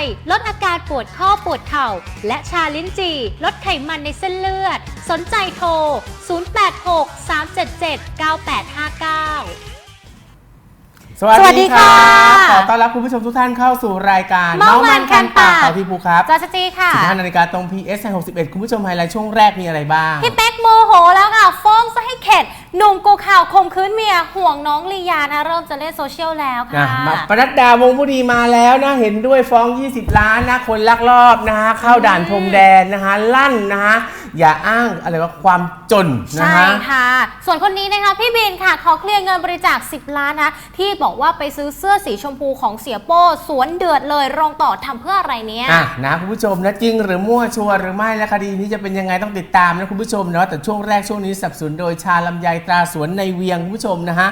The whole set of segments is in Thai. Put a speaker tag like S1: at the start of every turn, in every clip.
S1: นุนโดยชาลำไยลดอาการปวดข้อปวดเข่า และชาลิ้นจี่ลดไขมันในเส้นเลือด สนใจโทร 086 377 9859
S2: สวัส
S1: สวัสดี
S2: ดีค่ะ
S1: ค่ะ
S2: ขอต้อนรับคุณผู้ชมทุกท่านเข้าสู่รายการ
S1: เมาส์มันคันปาก
S2: ต่อที่ภูครับ
S1: จอสจีค่ะ
S2: 15นาฬิกาตรง PS 61 คุณผู้ชมไฮไลท์ช่วงแรกมีอะไรบ้าง
S1: พี่เป๊กโมโหแล้วค่ะ ฟ้องซะให้เข็ด หนุ่มกูข่าวข่มคืนเมียห่วงน้องลียานะเริ่มจะเล่นโซเชียลแล้วค่ะ
S2: นะปนัดดาวงผู้ดีมาแล้วนะเห็นด้วยฟ้อง 20 ล้านนะคนลักลอบนะฮะเข้าด่านพรมแดนนะฮะลั่นนะฮะ อย่าอ้างอะไรว่าความจนนะ
S1: ใช่
S2: ฮะ
S1: ค่ะ ส่วนคนนี้นะคะพี่บินค่ะขอเคลียร์เงินบริจาค 10 ล้านนะที่บอกว่าไปซื้อเสื้อสีชมพูของเสียโป้สวนเดือดเลยรองต่อทำเพื่ออะไรเนี่ย
S2: อะนะคุณผู้ชมนะจริงหรือมั่วชัวร์หรือไม่และคดีนี้จะเป็นยังไงต้องติดตามนะคุณผู้ชมเนาะแต่ช่วงแรกช่วงนี้สนับสนุนโดยชาลำไยตราสวนในเวียงคุณผู้ชมนะฮะ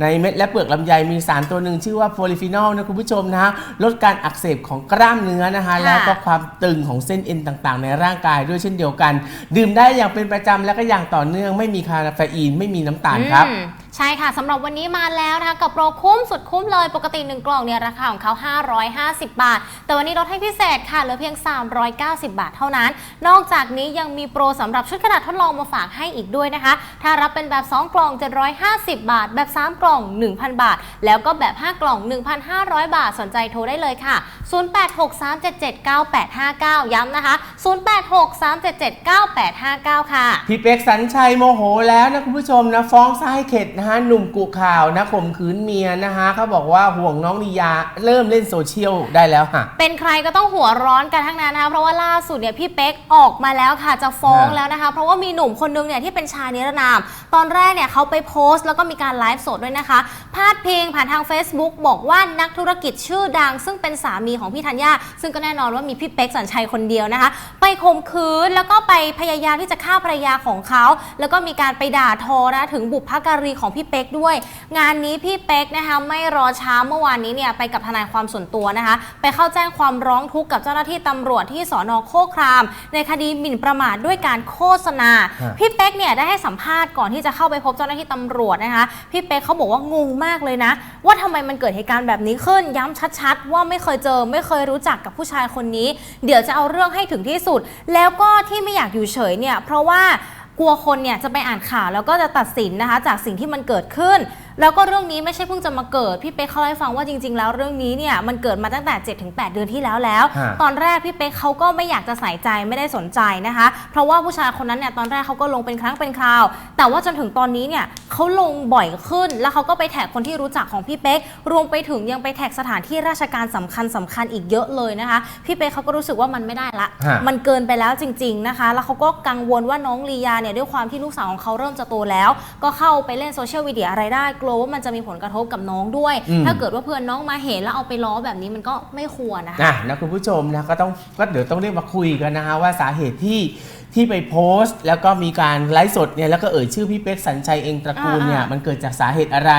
S2: ในเม็ดและเปลือกลำไยมีสารตัวหนึ่งชื่อว่าโพลิฟีนอลนะคุณผู้ชมนะฮะลดการอักเสบของกล้ามเนื้อนะคะ
S1: ค่ะ
S2: แล้วก็ความตึงของเส้นเอ็นต่างๆ ในร่างกายด้วยเช่นเดียวกันดื่มได้อย่างเป็นประจำและก็อย่างต่อเนื่อง ไม่มีคาเฟอีนไม่มีน้ำตาลครับ
S1: อืม ใช่ค่ะสำหรับวันนี้มาแล้วนะคะกับโปรคุ้มสุดคุ้มเลยปกติ 1 กล่องเนี่ยราคาของเขา 550 บาท แต่วันนี้ลดให้พิเศษค่ะเหลือเพียง 390 บาทเท่านั้น นอกจากนี้ยังมีโปรสำหรับชุดกระดาษทดลองมาฝากให้อีกด้วยนะคะ ถ้ารับเป็นแบบ 2 กล่อง 750 บาท แบบ 3 กล่อง 1,000 บาท แล้วก็แบบ 5 กล่อง 1,500 บาทสนใจโทรได้เลยค่ะ 0863779859 ย้ำนะคะ 0863779859 ค่ะ
S2: พี่เป็กสัญชัยโมโหแล้วนะคุณผู้ชมนะฟ้องซ้ายเข็ดนะฮะหนุ่มกุข่าวนะข่มขืนเมียนะฮะเขาบอกว่าห่วงน้องลียาเริ่มเล่นโซเชียลได้แล้วค่ะ
S1: เป็นใครก็ต้องหัวร้อนกันทั้งนั้นนะคะเพราะว่าล่าสุดเนี่ยพี่เป๊กออกมาแล้วค่ะจะฟ้องแล้วนะคะ เพราะว่ามีหนุ่มคนนึงเนี่ยที่เป็นชายนิรนาม ตอนแรกเนี่ยเขาไปโพสต์ แล้วก็มีการไลฟ์สดด้วยนะคะ พาดพิงผ่านทาง Facebook บอกว่านักธุรกิจชื่อดัง ซึ่งเป็นสามีของพี่ธัญญาซึ่งก็แน่นอนว่ามีพี่เป๊กสัญชัยคนเดียวนะคะ ไปข่มขืนแล้วก็ไปพยายามที่จะฆ่าภรรยาของเขาแล้วก็มีการไปด่าทอนะถึงบุพการีของพี่เป๊กด้วย งานนี้พี่เป๊กนะคะไม่รอช้าเมื่อวานนี้เนี่ยไปกับทนายความส่วนตัวนะคะ ไปเข้าแจ้งความร้องทุกข์กับเจ้าหน้าที่ตำรวจที่สอนอโคคราม ในคดีหมิ่นประมาทด้วยการโฆษณา
S2: ฮะ
S1: พี่เป๊กเนี่ยได้ให้สัมภาษณ์ก่อนที่จะเข้าไปพบเจ้าหน้าที่ตำรวจนะคะ พี่เป๊กเขาบอกว่างงมากเลยนะ ว่าทำไมมันเกิดเหตุการณ์แบบนี้ขึ้นย้ำชัด ๆ ว่าไม่เคยเจอไม่เคยรู้จักกับผู้ชายคนนี้ เดี๋ยวจะเอาเรื่องให้ถึงที่สุด แล้วก็ที่ไม่อยากอยู่เฉยเนี่ยเพราะว่า กลัวคนเนี่ยจะไปอ่านข่าวแล้วก็จะตัดสินนะคะ จากสิ่งที่มันเกิดขึ้น แล้วก็เรื่องนี้ไม่ใช่เพิ่งจะมาเกิด พี่เป๊กเขาเล่าให้ฟังว่าจริง ๆ แล้วเรื่องนี้เนี่ยมันเกิดมาตั้งแต่ 7-8 เดือนที่แล้วแล้ว
S2: ฮะ
S1: ตอนแรกพี่เป๊กเขาก็ไม่อยากจะใส่ใจไม่ได้สนใจนะคะ เพราะว่าผู้ชายคนนั้นเนี่ยตอนแรกเขาก็ลงเป็นครั้งเป็นคราว แต่ว่าจนถึงตอนนี้เนี่ยเขาลงบ่อยขึ้น แล้วเขาก็ไปแท็กคนที่รู้จักของพี่เป๊กรวมไปถึงยังไปแท็กสถานที่ราชการสำคัญสำคัญอีกเยอะเลยนะคะ พี่เป๊กเขาก็รู้สึกว่ามันไม่ได้ละ
S2: ฮะ
S1: มันเกินไปแล้วจริง ๆนะคะ แล้วเขาก็กังวลว่าน้องลียาเนี่ยด้วยความที่ลูกสาวของเขาเริ่มจะโตแล้ว ก็เข้าไปเล่นโซเชียลมีเดียอะไรได้กลัวว่ามันจะมีผลกระทบกับน้องด้วย
S2: อืม
S1: ถ้าเกิดว่าเพื่อนน้องมาเห็นแล้วเอาไปล้อแบบนี้มันก็ไม่ควรนะคะ
S2: นะนะคุณผู้ชมนะก็ต้องก็เดี๋ยวต้องเรียกมาคุยกันนะฮะว่าสาเหตุที่ ที่ไปโพสต์ แล้วก็มีการไลฟ์สดเนี่ยแล้วก็เอ่ยชื่อพี่เป๊กสัญชัยเองตระกูลเนี่ย
S1: อ่าๆ
S2: มันเกิดจากสาเหตุอะไร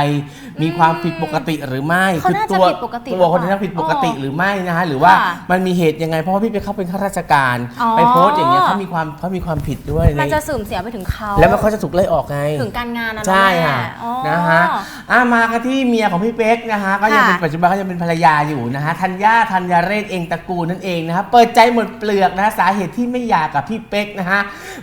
S2: มีความผิดปกติหรือไม่
S1: เขาน่าจะ
S2: ตัว
S1: ผิดปกติ
S2: ตัวคนนั้นผิดปกติ
S1: อ๋อ
S2: หรือไม่นะฮะหรือว่า
S1: ค่ะ
S2: มันมีเหตุยังไงเพราะว่าพี่เป๊กเขาเป็นข้าราชการ
S1: อ๋อ
S2: ไปโพสต์อย่างเงี้ยเขามีความเขามีความผิดด้วย
S1: มัน
S2: ใน
S1: จะเสื่อมเสียไปถึงเขา
S2: แล้วมันเขาจะถูกไล่ออกไง
S1: ถึงการงานนะ
S2: ใช่
S1: แม่
S2: ค่ะ
S1: อ๋อ
S2: นะฮะอะมากันที่เมียของพี่เป๊กนะฮะก็ยังเป็น
S1: ค่ะ
S2: ปัจจุบันก็ยังเป็นภรรยาอยู่นะฮะธัญญาธัญญาเรศเองตระกูลนั่นเองนะฮะเปิดใจหมดเปลือกนะฮะสาเหตุที่ไม่อยากกับพี่เป๊กนะฮะ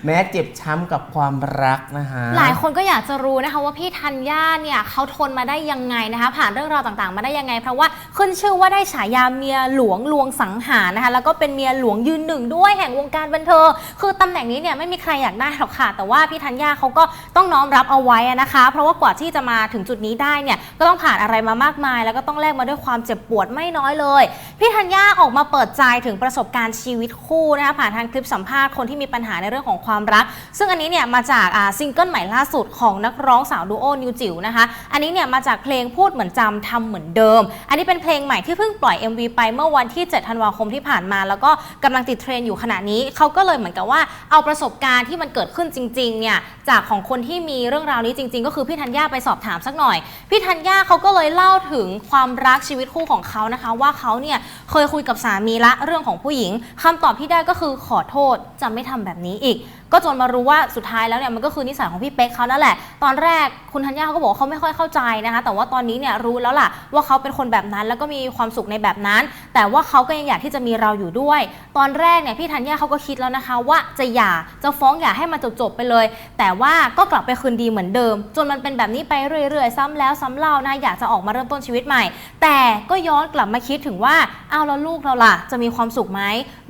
S2: แม้เจ็บช้ำกับความรักนะฮะ
S1: หลายคนก็อยากจะรู้นะคะว่าพี่ธัญญาเนี่ยเขาทนมาได้ยังไงนะคะ ผ่านเรื่องราวต่างๆ มาได้ยังไง เพราะว่าขึ้นชื่อว่าได้ฉายาเมียหลวงลวงสังหารนะคะ แล้วก็เป็นเมียหลวงยืนหนึ่งด้วยแห่งวงการบันเทิงคือตำแหน่งนี้เนี่ยไม่มีใครอยากได้หรอกค่ะ แต่ว่าพี่ธัญญาเขาก็ต้องน้อมรับเอาไว้นะคะ เพราะว่ากว่าที่จะมาถึงจุดนี้ได้เนี่ยก็ต้องผ่านอะไรมามากมาย แล้วก็ต้องแลกมาด้วยความเจ็บปวดไม่น้อยเลยพี่ธัญญาออกมาเปิดใจถึงประสบการณ์ชีวิตคู่นะคะผ่านทางคลิปสัมภาษณ์คนที่มีปัญหาในเรื่องของความรัก ซึ่งอันนี้เนี่ยมาจากซิงเกิลใหม่ล่าสุดของนักร้องสาวดูโอนิวจิ๋วนะคะอันนี้เนี่ยมาจากเพลงพูดเหมือนจำทำเหมือนเดิม อันนี้เป็นเพลงใหม่ที่เพิ่งปล่อย MV ไปเมื่อวันที่ 7 ธันวาคมที่ผ่านมา แล้วก็กำลังติดเทรนด์อยู่ขณะนี้เขาก็เลยเหมือนกับว่าเอาประสบการณ์ที่มันเกิดขึ้นจริงๆเนี่ยจากของคนที่มีเรื่องราวนี้จริง ๆ ก็คือพี่ธัญญาไปสอบถามสักหน่อยพี่ธัญญาเขาก็เลยเล่าถึงความรักชีวิตคู่ของเขานะคะ ว่าเขาเนี่ยเคยคุยกับสามีละเรื่องของผู้หญิงคำตอบที่ได้ก็คือขอโทษจะไม่ทำแบบนี้อีก ก็จนมารู้ว่าสุดท้ายแล้วเนี่ยมันก็คือนิสัยของพี่เป๊กเขานั่นแหละ ตอนแรกคุณธัญญาเขาก็บอกเขาไม่ค่อยเข้าใจนะคะ แต่ว่าตอนนี้เนี่ยรู้แล้วล่ะว่าเขาเป็นคนแบบนั้นแล้วก็มีความสุขในแบบนั้น แต่ว่าเขาก็ยังอยากที่จะมีเราอยู่ด้วย ตอนแรกเนี่ยพี่ธัญญาเขาก็คิดแล้วนะคะ ว่าจะหย่าจะฟ้องหย่าให้มันจบๆไปเลย แต่ว่าก็กลับไปคืนดีเหมือนเดิม จนมันเป็นแบบนี้ไปเรื่อยๆ ซ้ำแล้วซ้ำเล่านะอยากจะออกมาเริ่มต้นชีวิตใหม่ แต่ก็ย้อนกลับมาคิดถึงว่าเอาแล้วลูกเราล่ะ จะมีความสุขไหม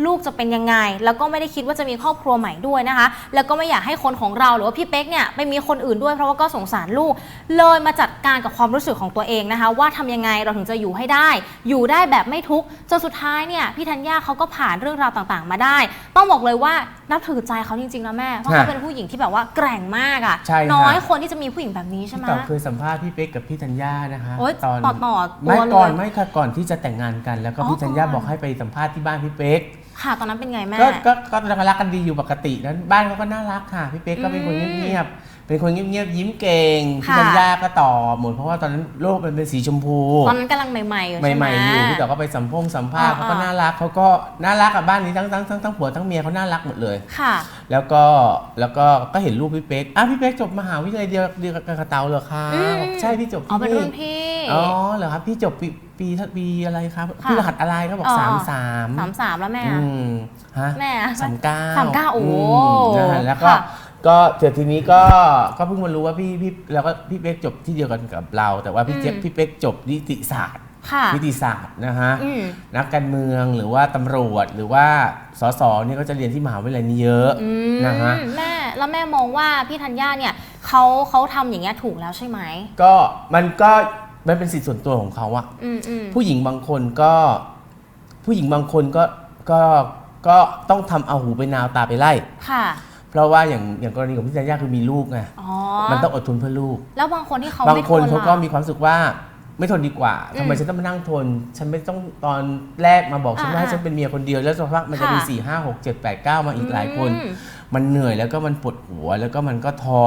S1: ลูกจะเป็นยังไง แล้วก็ไม่ได้คิดว่าจะมีครอบครัวใหม่ด้วยนะคะแล้วก็ไม่อยากให้คนของเราหรือว่าพี่เป๊กเนี่ยไปมีคนอื่นด้วยเพราะว่าก็สงสารลูก เลยมาจัดการกับความรู้สึกของตัวเองนะคะ ว่าทำยังไงเราถึงจะอยู่ให้ได้ อยู่ได้แบบไม่ทุกข์จนสุดท้ายเนี่ยพี่ธัญญาเขาก็ผ่านเรื่องราวต่างๆ มาได้ ต้องบอกเลยว่านับถือใจเขาจริงๆนะแม่เพราะเขา
S2: ฮะ
S1: เป็นผู้หญิงที่แบบว่าแกร่งมากอะ
S2: ใช่ค่ะ
S1: น้อยคนที่จะมีผู้หญิงแบบนี้ใช่ไหม
S2: ต่อเคยสัมภาษณ์พี่เป๊กกับพี่ธัญญานะคะ
S1: โอ๊ย
S2: ตอน
S1: ต่อต่อตัว
S2: ไม่
S1: เลย
S2: ก่อนไม่ค่ะก่อนที่จะแต่งงานกัน แล้วก็
S1: อ๋อ
S2: พี่ธัญญา
S1: ก่อน
S2: บอกให้ไปสัมภาษณ์ที่บ้านพี่เป๊ก
S1: ค่ะ ตอนนั้นเป็นไงแม่
S2: ก็ก็ก็รักกันดีอยู่ปกตินั้นบ้านเขาก็น่ารักค่ะพี่เป๊กก็เป็นคน
S1: อืม
S2: เงียบๆเป็นคนเงียบๆยิ้มเก่งพี่
S1: ค่ะ
S2: ธัญญาก็ต่อหมดเพราะว่าตอนนั้นโลกมันเป็นสีชมพู
S1: ตอนนั้นกำลังใหม่ๆอยู่ใช่ไห
S2: ให
S1: ม
S2: ม่ๆอยู่พี่ต่อก็ไปสัมพงสัมภาษณ์
S1: อ่า
S2: เขาก็น่ารักเขาก็น่ารักกับบ้านนี้ทั้งทั้งทั้งทั้งผัวทั้งเมียเขาน่ารักหมดเลย
S1: ค่ะ
S2: แล้วก็แล้วก็ก็เห็นรูปพี่เป๊กอะพี่เป๊กจบมหาวิทยาลัยเดียวเดียวกับกระเตาเหรอคะ
S1: อืม
S2: บอกใช่พี่จบ
S1: อ๋อ
S2: ที่
S1: เป็นรุ่นพี่
S2: อ๋อเหรอครับพี่จบปี ปีปีอะไรครับ
S1: ค่ะ
S2: พี่รหัสอะไรเขาบอก
S1: อ๋อ
S2: สามสาม
S1: สามสามแล้วแม่
S2: อืมฮะ
S1: แม่อะ
S2: สามเก้า
S1: สามเก้าโอ้
S2: นั่นแหละแล้วก็
S1: ค่ะ
S2: ก็เดี๋ยวทีนี้ก็ก็เพิ่งมารู้ว่าพี่พี่แล้วก็พี่เป๊กจบที่เดียวกันกับเรา แต่ว่าพี่เจ๊ยบ
S1: อืม
S2: พี่เป๊กจบนิติศาสตร์
S1: ค่ะ
S2: นิติศาสตร์นะฮะ
S1: อืม
S2: นักการเมืองหรือว่าตำรวจหรือว่าสสเนี่ยก็จะเรียนที่มหาวิทยาลัยนี้เยอะ
S1: อืม
S2: นะฮะ
S1: แม่แล้วแม่มองว่าพี่ธัญญาเนี่ยเขาเขาทำอย่างเงี้ยถูกแล้วใช่ไหม
S2: ก็มันก็ มันเป็นสิทธิส่วนตัวของเขาอะ
S1: อืมอืม
S2: ผู้หญิงบางคนก็ ผู้หญิงบางคนก็ก็ก็ต้องทำเอาหูไปนาวตาไปไล่
S1: ค่ะ
S2: เพราะว่าอย่างอย่างกรณีของพี่ธัญญาคือมีลูกไง
S1: อ๋อ
S2: มันต้องอดทนเพื่อลูก
S1: แล้วบางคนที่เขา
S2: บาง
S1: ไม่
S2: คน
S1: ท
S2: เขาก็
S1: ล่ะ
S2: มีความรู้สึกว่าไม่ทนดีกว่า
S1: อืม
S2: ทำไมฉันต้องมานั่งทน ฉันไม่ต้องตอนแรกมาบอกฉันว่า
S1: อ่า
S2: ให้ฉันเป็นเมียคนเดียว แล้วสักพักมันจะมี
S1: ค่ะ
S2: สี่ห้าหกเจ็ดแปดเก้ามาอีกหลายคน
S1: อืม
S2: มันเหนื่อยแล้วก็มันปวดหัวแล้วก็มันก็ท้อ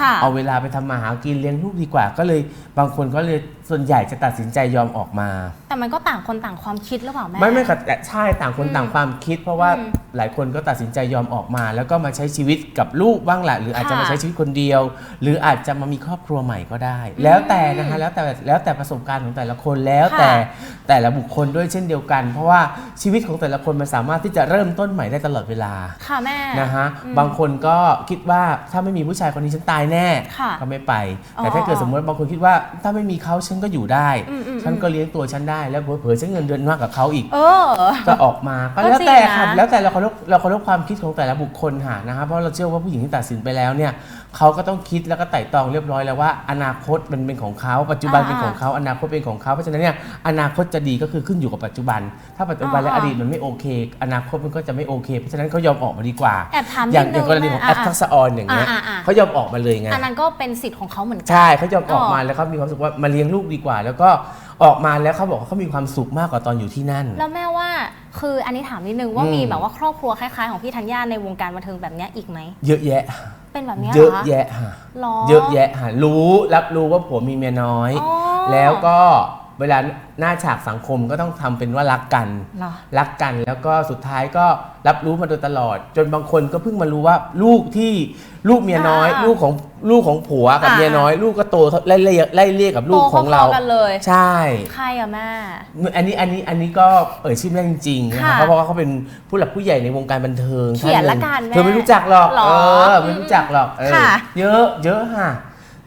S1: ค่ะ
S2: เอาเวลาไปทำมาหากินเลี้ยงลูกดีกว่า ก็เลยบางคนก็เลยส่วนใหญ่จะตัดสินใจยอมออกมา
S1: แต่มันก็ต่างคนต่างความคิดหรือเปล่าแม่
S2: ไม่ไม่ค่ะแต่ใช่ต่างคน
S1: อืม
S2: ต่างความคิด เพราะว่า
S1: อืม
S2: หลายคนก็ตัดสินใจยอมออกมา แล้วก็มาใช้ชีวิตกับลูกบ้างแหละหรืออาจจะ
S1: ค่ะ
S2: มาใช้ชีวิตคนเดียว หรืออาจจะมามีครอบครัวใหม่ก็ได้ แล้วแต่นะคะแล้วแต่แล้วแต่ประสบการณ์ของแต่ละคนแล้ว
S1: ค่ะ
S2: แต่แต่ละบุคคลด้วยเช่นเดียวกัน เพราะว่าชีวิตของแต่ละคนมันสามารถที่จะเริ่มต้นใหม่ได้ตลอดเวลา
S1: ค่ะแม่
S2: นะฮะ
S1: อืม
S2: บางคนก็คิดว่าถ้าไม่มีผู้ชายคนนี้ฉันตายแน่
S1: ค่ะ
S2: ก็ไม่ไป
S1: อ๋อ
S2: แต่ถ้าเกิดสมมติว่าบางคนคิดว่าถ้าไม่มีเขาฉันก็อยู่ได้
S1: อืมอืม
S2: ฉันก็เลี้ยงตัวฉันได้แล้วเผลอๆฉันเงินเดือนมากกว่าเขาอีก
S1: เออ
S2: ก็ออกมาก็
S1: ก็
S2: แล้ว
S1: จริง
S2: แต่
S1: นะ
S2: ค่ะแล้วแต่เราเคารพเราเคารพความคิดของแต่ละบุคคลหานะคะเพราะเราเชื่อว่าผู้หญิงที่ตัดสินไปแล้วเนี่ยเขาก็ต้องคิดแล้วก็ไต่ตรองเรียบร้อยแล้วว่า อนาคตมันเป็นของเขาปัจจุบันเป็นของเขาอนาคตเป็นของเขาเพราะฉะนั้นเนี่ยอนาคตจะดีก็คือขึ้นอยู่กับปัจจุบัน ถ้าปัจจุบันและอดีตมันไม่โอเค อนาคตมันก็จะไม่โอเคเพราะฉะนั้นเขายอมออกมาดีกว่า
S1: แอบถาม
S2: อย่าง
S1: นิดนึ
S2: อย่างกรณีของ
S1: แม่
S2: แอปทักษะออนอย่างเงี้ย
S1: อ่าอ่าอ่า
S2: เขายอมออกมาเลยไง
S1: อันนั้นก็เป็นสิทธิ์ของเขาเหมือนกัน
S2: ใช่เขายอมออกมา
S1: อ๋อ
S2: แล้วเขามีความรู้สึกว่ามาเลี้ยงลูกดีกว่า แล้วก็ออกมาแล้วเขาบอกว่าเขามีความสุขมากกว่าตอนอยู่ที่นั่น
S1: แล้วแม่ว่าคืออันนี้ถามนิดนึงว่า
S2: อืม
S1: มีแบบว่าครอบครัวคล้ายๆของพี่ธัญญาในวงการบันเทิงแบบเนี้ยอีกไหม
S2: เยอะแยะ
S1: เป็นแบบเนี้ย
S2: เยอะ
S1: หร
S2: แยะฮะ
S1: หรอ
S2: เยอะแยะฮะรู้รับรู้ว่าผัวมีเมียน้อย
S1: อ๋อ
S2: แล้วก็ เวลาหน้าฉากสังคมก็ต้องทำเป็นว่ารักกัน
S1: เหรอ
S2: รักกันแล้วก็สุดท้ายก็รับรู้มาโดยตลอด จนบางคนก็เพิ่งมารู้ว่าลูกที่ลูกเมียน้อย
S1: อ่า
S2: ลูกของลูกของผัวกับ
S1: อ่า
S2: เมียน้อย ลูกก็โตไล่เลี่ยไล่เลี่ยกับลูกของเรา
S1: โตพอๆกันเลย
S2: ใช่
S1: ใครอะแม่
S2: อันนี้อันนี้อันนี้ก็เอ่ยชื่อไม่ได้จริงๆนะ
S1: ค่ะ
S2: คะเพราะว่าเขาเป็นผู้หลักผู้ใหญ่ในวงการบันเทิง
S1: เขียน
S2: ท่าห
S1: ละกันแม่
S2: เธอไม่รู้จักหรอก
S1: หรอ
S2: เออไม่รู้จักหรอกเออ
S1: ค่ะ
S2: เยอะเยอะค่ะ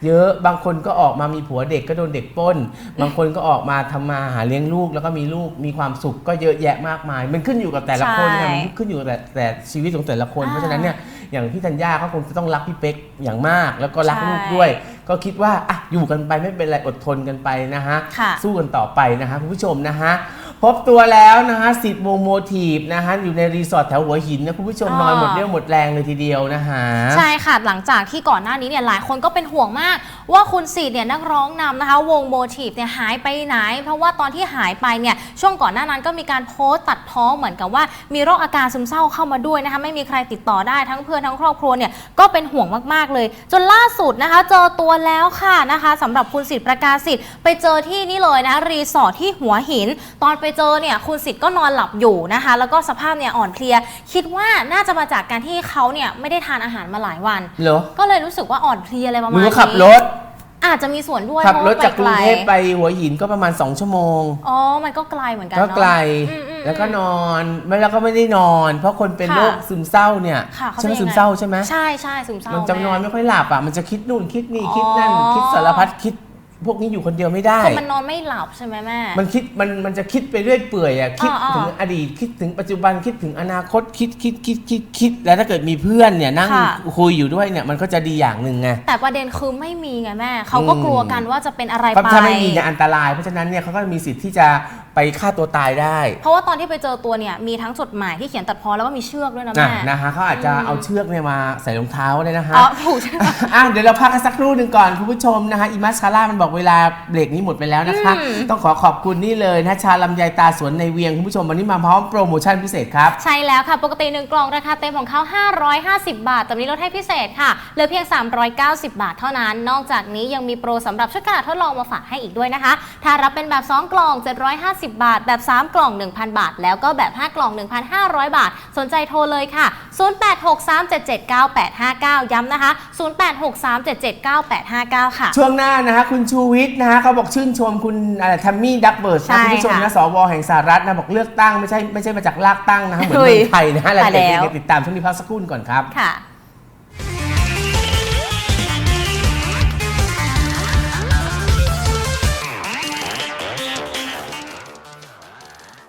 S2: เยอะบางคนก็ออกมามีผัวเด็กก็โดนเด็กปล้น บางคนก็ออกมาทำมาหาเลี้ยงลูกแล้วก็มีลูกมีความสุขก็เยอะแยะมากมาย มันขึ้นอยู่กับแต่ละคน
S1: ใช่
S2: ค่ะมันขึ้นอยู่กับแต่แต่ชีวิตของแต่ละคน
S1: อ่า
S2: เพราะฉะนั้นเนี่ยอย่างพี่ธัญญาเขาคงจะต้องรักพี่เป๊กอย่างมาก แล้วก็รัก
S1: ใช่
S2: ลูกด้วย ก็คิดว่าอะอยู่กันไปไม่เป็นไรอดทนกันไปนะฮะ
S1: ค่ะ
S2: สู้กันต่อไปนะฮะคุณผู้ชมนะฮะ พบตัวแล้วนะฮะสิทธิ์วงโมทีฟนะฮะอยู่ในรีสอร์ทแถวหัวหินนะคุณผู้ชม
S1: อ๋อน
S2: อนหมดเรี่ยวหมดแรงเลยทีเดียวนะฮะ
S1: ใช่ค่ะ หลังจากที่ก่อนหน้านี้เนี่ยหลายคนก็เป็นห่วงมาก ว่าคุณสีดเนี่ยนักร้องนำนะคะ วงโมทีฟเนี่ยหายไปไหน เพราะว่าตอนที่หายไปเนี่ยช่วงก่อนหน้านั้นก็มีการโพสต์ตัดพ้อเหมือนกับว่า มีโรคอาการซึมเศร้าเข้ามาด้วยนะคะไม่มีใครติดต่อได้ทั้งเพื่อนทั้งครอบครัวเนี่ยก็เป็นห่วงมากๆเลย จนล่าสุดนะคะเจอตัวแล้วค่ะนะคะสำหรับคุณสิทธิ์ประกาศสิทธิ์ไปเจอที่นี่เลยนะรีสอร์ทที่หัวหิน ตอนไปไปเจอเนี่ยคุณสิทธิ์ก็นอนหลับอยู่นะคะ แล้วก็สภาพเนี่ยอ่อนเพลีย คิดว่าน่าจะมาจากการที่เขาเนี่ยไม่ได้ทานอาหารมาหลายวัน
S2: เหรอ
S1: ก็เลยรู้สึกว่าอ่อนเพลียอะไรประ
S2: มึ
S1: มาณ
S2: ง
S1: นี้
S2: ก็ขับรถ
S1: อาจจะมีส่วนด้วย
S2: ขับรถ
S1: พะว่
S2: จากกรุงเทพ
S1: ไก
S2: ไป
S1: ล
S2: หัวหินก็ประมาณ 2 ชั่วโมง
S1: อ๋อ มันก็ไกลเหมือนกัน
S2: ก็
S1: เนาะ
S2: ไกล
S1: อืมอืม
S2: แล้วก็นอนไม่แล้วก็ไม่ได้นอน เพราะคนเป็น
S1: ค่ะ
S2: โรคซึมเศร้าเนี่ย
S1: ค่ะเขา
S2: ใช่ไหม
S1: เป็นยังไง
S2: ซึมเศร้าใช่ไหม
S1: ใช่ใช่ซึมเศร้า
S2: มันจะนอน
S1: แไม่
S2: ค่อยหลับอะมันจะคิดนู่นคิดนี่คิดนั่น
S1: อ๋อ
S2: คิดสารพัดคิด พวกนี้อยู่คนเดียวไม่ได้
S1: คือมันนอนไม่หลับใช่ไหมแม่
S2: มันคิดมันมันจะคิดไปเรื่อยเปื่อยอะคิด
S1: อ่าๆ
S2: ถึงอดีตคิดถึงปัจจุบันคิดถึงอนาคตคิดคิดคิดคิดคิดแล้วถ้าเกิดมีเพื่อนเนี่ยนั่ง
S1: ค่ะ
S2: คุยอยู่ด้วยเนี่ยมันก็จะดีอย่างหนึ่งไง
S1: แต่ประเด็นคือไม่มีไงแม่ เขาก็
S2: อืม
S1: กลัวกันว่าจะเป็นอะไร
S2: เพราะ
S1: ไป
S2: ถ้าไม่มีเนี่ยอันตรายเพราะฉะนั้นเนี่ยเขาก็มีสิทธิ์ที่จะ ไปฆ่าตัวตายได้
S1: เพราะว่าตอนที่ไปเจอตัวเนี่ยมีทั้งจดหมายที่เขียนตัดพ้อแล้วก็มีเชือกด้วยนะ
S2: นะ
S1: แม่
S2: นะฮะเขาอาจจะเอาเชือกเนี่ยมาใส่รองเท้าเลยนะฮะ
S1: อ๋อถูกใช่ไหม
S2: อะเดี๋ยวเราพักกันสักครู่หนึ่งก่อนคุณผู้ชมนะคะอีมัสคาร่ามันบอกเวลาเบรกนี้หมดไปแล้วนะคะ
S1: อืม
S2: ต้องขอขอบคุณนี่เลยนะชาลำไยตาสวนในเวียงคุณผู้ชมวันนี้มาพร้อมโปรโมชั่นพิเศษครับ
S1: ใช่แล้วค่ะ ปกติ 1 กล่องราคาเต็มของเขา 550 บาทแต่วันนี้ลดให้พิเศษค่ะเหลือเพียง 390 บาทเท่านั้น นอกจากนี้ยังมีโปรสำหรับชุดกระดาษทดลองมาฝากให้อีกด้วยนะคะ ถ้ารับเป็นแบบ 2 กล่อง 750บาท แบบ 3 กล่อง 1,000 บาท แล้วก็แบบ 5 กล่อง 1,500 บาท สนใจโทรเลยค่ะ 0863779859 ย้ำนะคะ 0863779859 ค่ะ
S2: ช่วงหน้านะคะคุณชูวิทย์นะคะเขาบอกชื่นชมคุณอะไรทัมมี่ดักเบิร์ด
S1: ใช่
S2: นะคุณผู้ชม
S1: ค่ะ
S2: นะสวแห่งสหรัฐนะบอกเลือกตั้งไม่ใช่ไม่ใช่มาจากลากตั้งนะคะเหมือน
S1: เฮ้ย
S2: เมืองไทยนะฮะรายละเอียด
S1: ตายแล้ว
S2: ยังไงติดตามช่วงนี้พักสักครู่ก่อนครับ
S1: ค่ะ